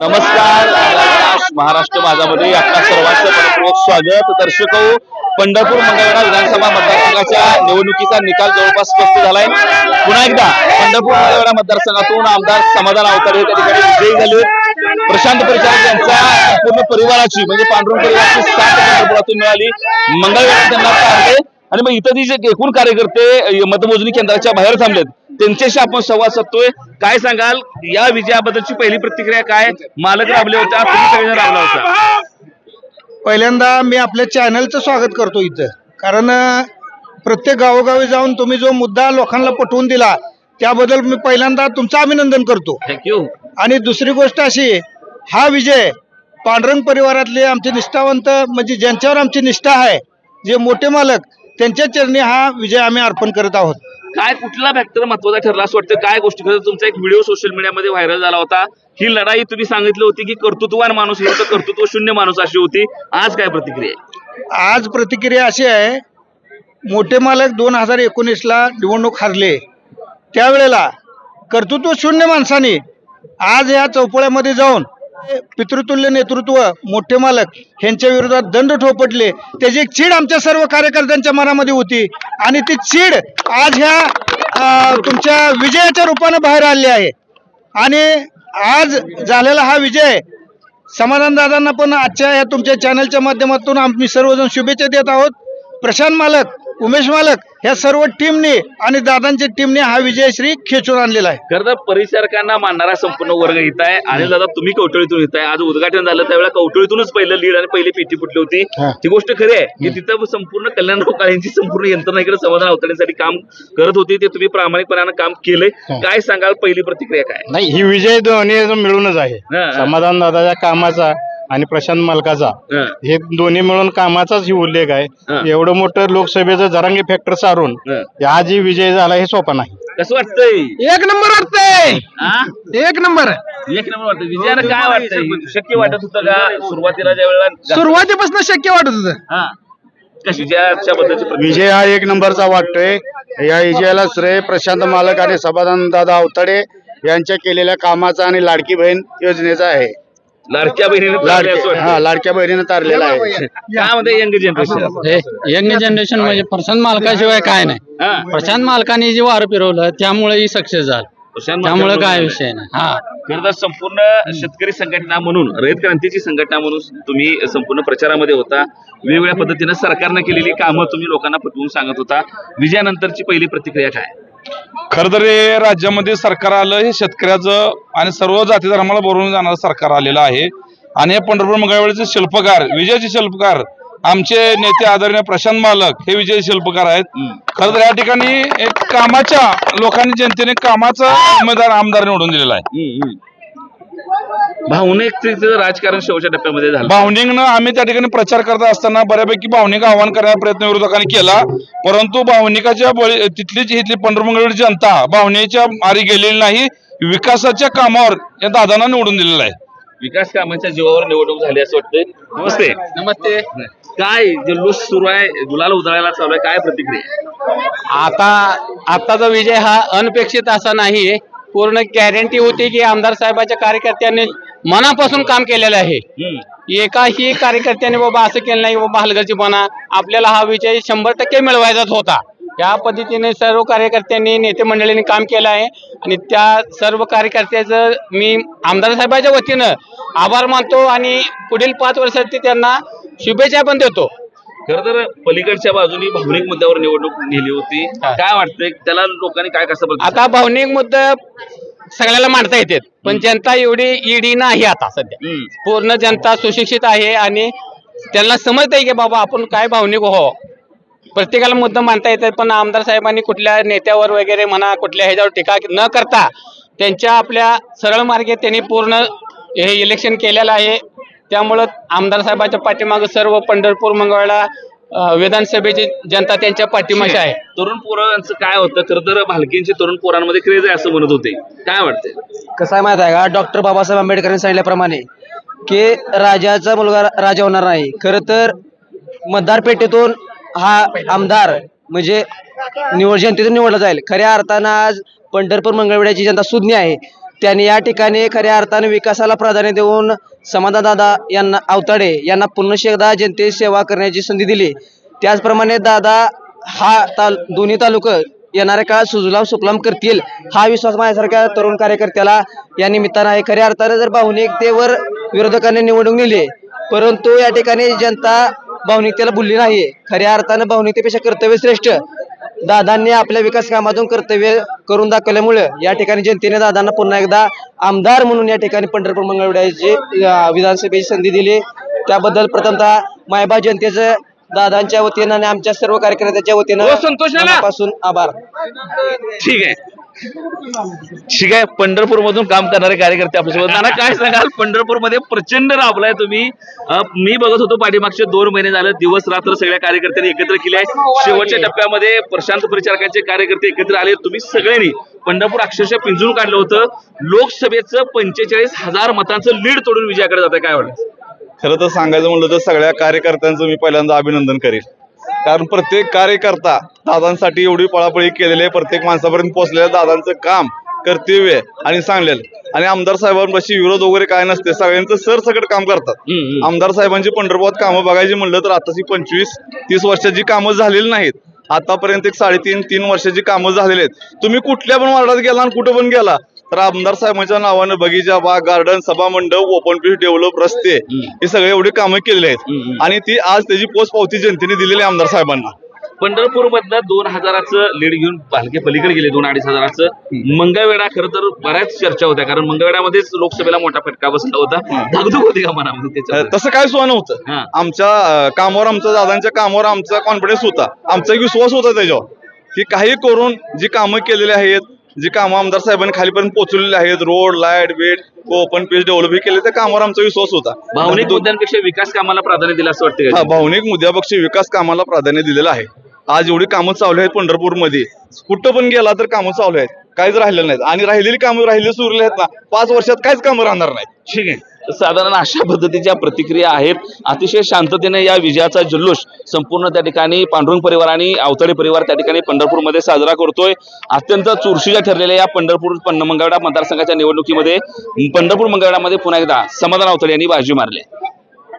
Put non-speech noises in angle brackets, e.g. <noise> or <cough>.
नमस्कार. महाराष्ट्र माझामध्ये आपल्या सर्वांचं मनपूर्वक स्वागत. दर्शक हो, पंढरपूर मंगळवेढा विधानसभा मतदारसंघाच्या निवडणुकीचा निकाल जवळपास स्पष्ट झालाय. पुन्हा एकदा पंढरपूर मंगळवेढा मतदारसंघातून आमदार समाधान अवतारे हे त्या ठिकाणी विजयी झाले प्रशांत परिचारक यांच्या संपूर्ण परिवाराची म्हणजे पांडुरंग परिवाराची साथ पंढरपुरातून मिळाली. मंगळवेढा त्यांना आणि मग इतर जे एकूण कार्यकर्ते मतमोजणी केंद्राच्या बाहेर थांबलेत. त्यांच्याशी आपण संवाद साधतोय. काय सांगाल? या विजयाबद्दलची पहिली प्रतिक्रिया काय? मालक राबले तुम्ही सगळेजण राबला होता. पहिल्यांदा मी आपल्या चॅनलचं स्वागत करतो इथं. कारण प्रत्येक गावोगावी जाऊन तुम्ही जो मुद्दा लोकांना पटवून दिला त्याबद्दल मी पहिल्यांदा तुमचं अभिनंदन करतो. थँक्यू आणि दुसरी गोष्ट अशी हा विजय पांडुरंग परिवारातले आमचे निष्ठावंत म्हणजे ज्यांच्यावर आमची निष्ठा आहे जे मोठे मालक त्यांच्या चरणी हा विजय आम्ही अर्पण करत आहोत. काय कुठला फॅक्टर महत्त्वाचा ठरला असं वाटतं? काय गोष्टी? खरं तुमचा एक व्हिडिओ सोशल मीडियामध्ये व्हायरल झाला होता. ही लढाई तुम्ही सांगितली होती की कर्तृत्ववान माणूस विरुद्ध कर्तृत्व शून्य माणूस अशी होती. आज काय प्रतिक्रिया आहे? आज प्रतिक्रिया अशी आहे मोठे मालक दोन हजार एकोणीसला निवडणूक हारले. त्यावेळेला कर्तृत्व शून्य माणसाने आज या चौपळ्यामध्ये जाऊन पितृतुल्य नेतृत्व मोठे मालक ह्यांच्या विरोधात दंड ठोपटले. त्याची एक चीड आमच्या सर्व कार्यकर्त्यांच्या मनामध्ये होती. आणि ती चीड आज ह्या तुमच्या विजयाच्या रूपानं बाहेर आली आहे. आणि आज झालेला हा विजय समाधान दादांना पण आजच्या या तुमच्या चॅनलच्या माध्यमातून आम्ही सर्वजण शुभेच्छा देत आहोत. प्रशांत मालक उमेश मालक ह्या सर्व टीमने आणि दादांच्या टीमने हा विजयश्री खेचून आणलेला आहे. खरं तर परिचारकांना मानणारा संपूर्ण वर्ग येत आहे. आणि दादा तुम्ही कवटळीतून येत आहे. आज उद्घाटन झालं त्यावेळेला कवटळीतूनच पहिलं लीड आणि पहिली पेटी फुटली होती. हा. ही गोष्ट खरी आहे की तिथं संपूर्ण कल्याणराव काळेंची संपूर्ण यंत्रणा इकडे समाधान अवतरण्यासाठी काम करत होती. ते तुम्ही प्रामाणिकपणानं काम केलंय. काय सांगाल? पहिली प्रतिक्रिया काय? नाही ही विजय दोन्ही मिळूनच आहे. समाधान दादाच्या कामाचा आणि प्रशांत मालकाचा. हा. हे दोन्ही मिळून कामाचाच ही उल्लेख हा. आहे एवढं मोठं लोकसभेचं जरांगी फॅक्टर सारून हा. आज ही विजय झाला हे सोपं नाही. कसं वाटतंय? एक नंबर वाटतंय. हा? एक नंबर. एक नंबर वाटतं विजयानं काय वाटतंय? शक्य वाटत होतं का सुरुवातीला ज्या वेळेला सुरुवातीपासून शक्य वाटत होतं. हा. कशी विजयाच्या बद्दलची प्रतिक्रिया? विजय हा एक नंबरचा वाटतोय. या विजयाला श्रेय प्रशांत मालक आणि समाधान दादा अवताडे यांच्या केलेल्या कामाचा आणि लाडकी बहीण योजनेचा आहे. लाडक्या बहिणीने तारले असं लाडकी वाटतंय. हा लाडक्या बहिणीनं तारलेला आहे. काय म्हणते यंग जनरेशन यंग जनरेशन म्हणजे प्रशांत मालकाशिवाय काय नाही. प्रशांत मालकाने जे वारं फिरवलं त्यामुळे ही सक्सेस झालं. त्यामुळे काय विषय नाही. हा. खरं तर संपूर्ण शेतकरी संघटना म्हणून रयत क्रांतीची संघटना म्हणून तुम्ही संपूर्ण प्रचारामध्ये होता. वेगवेगळ्या पद्धतीनं सरकारनं केलेली कामं तुम्ही लोकांना पटवून सांगत होता. विजयानंतरची पहिली प्रतिक्रिया काय? खरं तर हे राज्यामध्ये सरकार आलं हे शेतकऱ्याचं आणि सर्व जाती धर्माला बोलवून जाणारं सरकार आलेलं आहे. आणि हे पंढरपूर मंगळवेळचे शिल्पकार विजयाचे शिल्पकार आमचे नेते आदरणीय प्रशांत मालक हे विजय शिल्पकार आहेत. खरं तर या ठिकाणी एक कामाच्या लोकांनी जनतेने कामाचा उमेदवार आमदार निवडून दिलेला आहे. भावनिकतेचं राजकारण शेवटच्या टप्प्यामध्ये झालं. भावनिकनं आम्ही त्या ठिकाणी प्रचार करत असताना बऱ्यापैकी भावनिक आव्हान करण्याचा प्रयत्न विरोधकांनी केला. परंतु भावनिकाच्या बळी तिथली जी इथली पंढरपूर जनता भावनेच्या मारी गेलेली नाही विकासाच्या कामावर या दादांना निवडून दिलेलं आहे. विकास कामांच्या जीवावर निवडणूक झाली असं वाटतंय. नमस्ते. नमस्ते. काय जल्लोष सुरू आहे गुलाल उधळायला चालू आहे काय प्रतिक्रिया? आता आताचा विजय हा अनपेक्षित असा नाहीये. पूर्ण गॅरंटी होती की आमदार साहेबाच्या कार्यकर्त्यांनी मनापासून काम केलेलं आहे. एकाही कार्यकर्त्याने बाबा असं केलं नाही बाबा हलगर्जीपणा आपल्याला हा विजय शंभर टक्के मिळवायचाच होता. या पद्धतीने सर्व कार्यकर्त्यांनी नेते मंडळींनी काम केलं आहे. आणि त्या सर्व कार्यकर्त्याचं मी आमदार साहेबाच्या वतीनं आभार मानतो आणि पुढील पाच वर्षासाठी त्यांना शुभेच्छा पण देतो. खरं तर पलीकडच्या बाजूनी भावनिक मुद्द्यावर निवडणूक नेली होती. काय वाटतंय? त्याला लोकांनी काय कसं आता भावनिक मुद्दा सगळ्याला मांडता येतात. पण जनता एवढी ईडी नाही आता सध्या. पूर्ण जनता सुशिक्षित आहे आणि त्यांना समजत आहे की बाबा आपण काय भावनिक हो. प्रत्येकाला मुद्दा मांडता येतात पण आमदार साहेबांनी कुठल्या नेत्यावर वगैरे म्हणा कुठल्या ह्याच्यावर टीका न करता त्यांच्या आपल्या सरळ मार्गे त्यांनी पूर्ण हे इलेक्शन केलेलं आहे. त्यामुळं आमदार साहेबाच्या पाठीमागं सर्व पंढरपूर मंगळवेढा अं, विधानसभेची जनता त्यांच्या पाठीमाशी आहे. तरुण पोरांचं काय होतं? खरं तर भालकींची तरुण पोरांमध्ये क्रेज आहे असं म्हणत होते. काय वाटतंय? कसं आहे माहीत आहे का? डॉक्टर बाबासाहेब आंबेडकरांनी सांगितल्याप्रमाणे की राजाचा मुलगा राजा होणार नाही. खरं तर मतदार पेटीतून हा आमदार म्हणजे निवड जनतेतून निवडला जाईल. खऱ्या अर्थानं आज पंढरपूर मंगळवेढ्याची जनता सुज्ञ आहे. त्यांनी या ठिकाणी खऱ्या अर्थाने विकासाला प्राधान्य देऊन समाधानदादा यांना अवताडे यांना पुन्हा एकदा जनतेची सेवा करण्याची संधी दिली. त्याचप्रमाणे दादा हा ताल दोन्ही तालुका येणाऱ्या काळात सुजलाम सुफलाम करतील हा विश्वास माझ्यासारख्या तरुण कार्यकर्त्याला या निमित्तानं आहे. खऱ्या अर्थाने जर भावनिकतेवर विरोधकांनी निवडून नेली परंतु या ठिकाणी जनता भावनिकतेला भुलली नाही. खऱ्या अर्थानं भावनिकतेपेक्षा कर्तव्य श्रेष्ठ दादांनी आपल्या विकास कामातून कर्तव्य करून दाखवल्यामुळे या ठिकाणी जनतेने दादांना पुन्हा एकदा आमदार म्हणून या ठिकाणी पंढरपूर मंगळवेढ्याची अं, विधानसभेची संधी दिली. त्याबद्दल प्रथमतः मायबा जनतेचं दादांच्या वतीनं आणि आमच्या सर्व कार्यकर्त्यांच्या वतीनं हो. मनापासून आभार. ठीक आहे. ठीक आहे पंढरपूर मधून काम करणारे कार्यकर्ते आपल्यासोबत. नाना <laughs> काय सांगाल? पंढरपूरमध्ये प्रचंड राबलाय तुम्ही. मी बघत होतो पाठीमागचे दोन महिने झाले दिवस रात्र सगळ्या कार्यकर्त्यांनी एकत्र केले आहे. शेवटच्या टप्प्यामध्ये प्रशांत परिचारकांचे कार्यकर्ते एकत्र आले तुम्ही सगळ्यांनी पंढरपूर अक्षरशः पिंजून काढलं होतं. लोकसभेचं पंचेचाळीस हजार मतांचं लीड तोडून विजयाकडे जात आहे काय वाटतं खरं तर सांगायचं म्हणलं तर सगळ्या कार्यकर्त्यांचं मी पहिल्यांदा अभिनंदन करेल. कारण प्रत्येक कार्यकर्ता दादांसाठी एवढी पळापळी केलेली आहे प्रत्येक माणसापर्यंत पोहोचलेलं दादांचं काम कर्तव्य आणि सांगलेलं. आणि आमदार साहेबांपाशी विरोध वगैरे काय नसते सगळ्यांचं सरसकट काम करतात. आमदार साहेबांची पंढरपुरात कामं बघायची म्हणलं तर आताची पंचवीस तीस वर्षाची कामं झालेली नाहीत. आतापर्यंत एक साडेतीन तीन वर्षाची कामं झालेली आहेत. तुम्ही कुठल्या पण वार्डात गेला आणि कुठं पण गेला तर आमदार साहेबांच्या नावानं बगीचा बाग गार्डन सभा मंडप ओपन पीस डेव्हलप रस्ते हे सगळे एवढे कामं केलेले आहेत. आणि ती आज त्याची पोच पावती जनतेने दिलेली आमदार साहेबांना. पंढरपूर मधलं दोन हजाराचं लीड घेऊन पालखे पलीकडे गेले दोन अडीच हजाराचं. मंगळवेढा खरं तर बऱ्याच चर्चा होत्या कारण मंगळवेढ्यामध्येच लोकसभेला मोठा फटका बसला होता. धाकधूक होती का मनामध्ये तसं काय सुद्धा नव्हतं. आमच्या कामावर आमच्या दादांच्या कामावर आमचा कॉन्फिडन्स होता. आमचा विश्वास होता त्याच्यावर की काही करून जी कामं केलेली आहेत जी कामं आमदार साहेबांनी खालीपर्यंत पोहोचलेली आहेत road light beat open page develop केले त्या कामावर आमचा विश्वास होता. भावनिक मुद्द्यांपेक्षा विकास कामाला प्राधान्य दिलं असं वाटतं हा? भावनिक मुद्द्यापक्षी विकास कामाला प्राधान्य दिलेलं आहे. आज एवढी कामं चालू आहेत पंढरपूरमध्ये. कुठं पण गेला तर कामं चालू आहेत. काहीच राहिलेलं नाहीत. आणि राहिलेली कामं राहिलेली सुरले आहेत ना पाच वर्षात काहीच कामं राहणार नाहीत. ठीक आहे. साधारण अशा पद्धतीच्या प्रतिक्रिया आहेत. अतिशय शांततेने या विजयाचा जल्लोष संपूर्ण त्या ठिकाणी पांडुरंग परिवार आणि अवतडे परिवार त्या ठिकाणी पंढरपूरमध्ये साजरा करतोय. अत्यंत चुरशीच्या ठरलेल्या या पंढरपूर पन्न- मंगळवेढा मतदारसंघाच्या निवडणुकीमध्ये पंढरपूर मंगळवेढामध्ये पुन्हा एकदा समाधान अवतडे यांनी बाजी मारली.